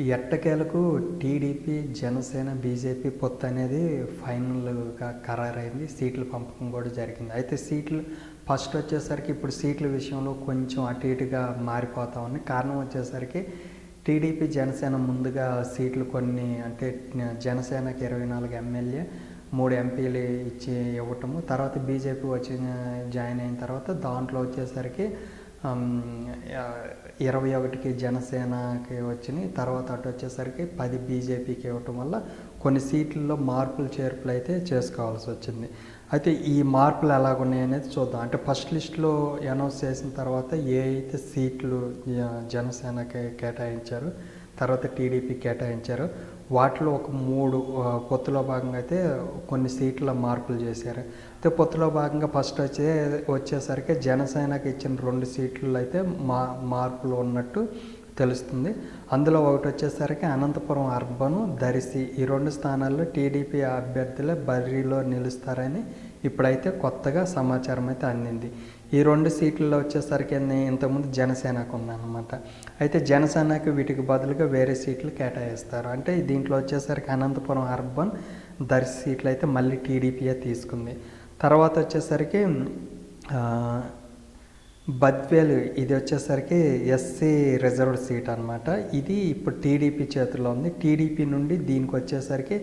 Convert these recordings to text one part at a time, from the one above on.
ఎట్టకేలకు TDP Janasena BJP పొత్తు అనేది ఫైనల్గా ఖరారైంది. సీట్లు పంపకం కూడా జరిగింది. అయితే సీట్లు ఫస్ట్ వచ్చేసరికి ఇప్పుడు సీట్ల విషయంలో కొంచెం అటు ఇటుగా మారిపోతా ఉన్నాయి కారణం వచ్చేసరికి టీడీపీ జనసేన ముందుగా సీట్లు కొన్ని అంటే జనసేనకి ఇరవై నాలుగు ఎమ్మెల్యే మూడు ఎంపీలు ఇచ్చి ఇవ్వటము తర్వాత బీజేపీ వచ్చి జాయిన్ అయిన తర్వాత దాంట్లో వచ్చేసరికి ఇరవై ఒకటికి జనసేనకి వచ్చినాయి తర్వాత అటు వచ్చేసరికి పది బీజేపీకి ఇవ్వటం వల్ల కొన్ని సీట్లలో మార్పులు చేర్పులు అయితే చేసుకోవాల్సి వచ్చింది. అయితే ఈ మార్పులు ఎలాగున్నాయి అనేది చూద్దాం. అంటే ఫస్ట్ లిస్ట్లో అనౌన్స్ చేసిన తర్వాత ఏ అయితే సీట్లు జనసేనకి కేటాయించారు తర్వాత టీడీపీ కేటాయించారు. వాటిలో ఒక మూడు పొత్తులో భాగంగా అయితే కొన్ని సీట్ల మార్పులు చేశారు. అయితే పొత్తులో భాగంగా ఫస్ట్ వచ్చే వచ్చేసరికి జనసేనకి ఇచ్చిన రెండు సీట్లు అయితే మా మార్పులు ఉన్నట్టు తెలుస్తుంది. అందులో ఒకటి వచ్చేసరికి అనంతపురం అర్బను దరిసి ఈ రెండు స్థానాల్లో టీడీపీ అభ్యర్థులే బరిలో నిలుస్తారని ఇప్పుడైతే కొత్తగా సమాచారం అయితే అందింది. ఈ రెండు సీట్లలో వచ్చేసరికి ఇంతకుముందు జనసేనకు ఉందన్నమాట. అయితే జనసేనకి వీటికి బదులుగా వేరే సీట్లు కేటాయిస్తారు. అంటే దీంట్లో వచ్చేసరికి అనంతపురం అర్బన్ దర్శి సీట్లు అయితే మళ్ళీ టీడీపీయే తీసుకుంది. తర్వాత వచ్చేసరికి బత్వేలు ఇది వచ్చేసరికి ఎస్సీ రిజర్వ్డ్ సీట్ అనమాట ఇది ఇప్పుడు టీడీపీ చేతిలో ఉంది. టీడీపీ నుండి దీనికి వచ్చేసరికి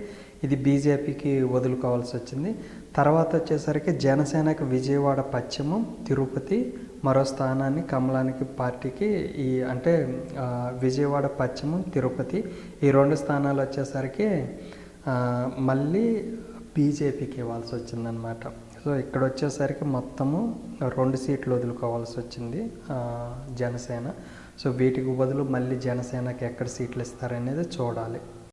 ఇది బీజేపీకి వదులుకోవాల్సి వచ్చింది. తర్వాత వచ్చేసరికి జనసేనకి విజయవాడ పశ్చిమం తిరుపతి మరో స్థానాన్ని కమలానికి పార్టీకి ఈ అంటే విజయవాడ పశ్చిమం తిరుపతి ఈ రెండు స్థానాలు వచ్చేసరికి మళ్ళీ బీజేపీకి ఇవ్వాల్సి వచ్చిందనమాట సో ఇక్కడ వచ్చేసరికి మొత్తము రెండు సీట్లు వదులుకోవాల్సి వచ్చింది జనసేన. సో వీటికి బదులు మళ్ళీ జనసేనకి ఎక్కడ సీట్లు ఇస్తారనేది చూడాలి.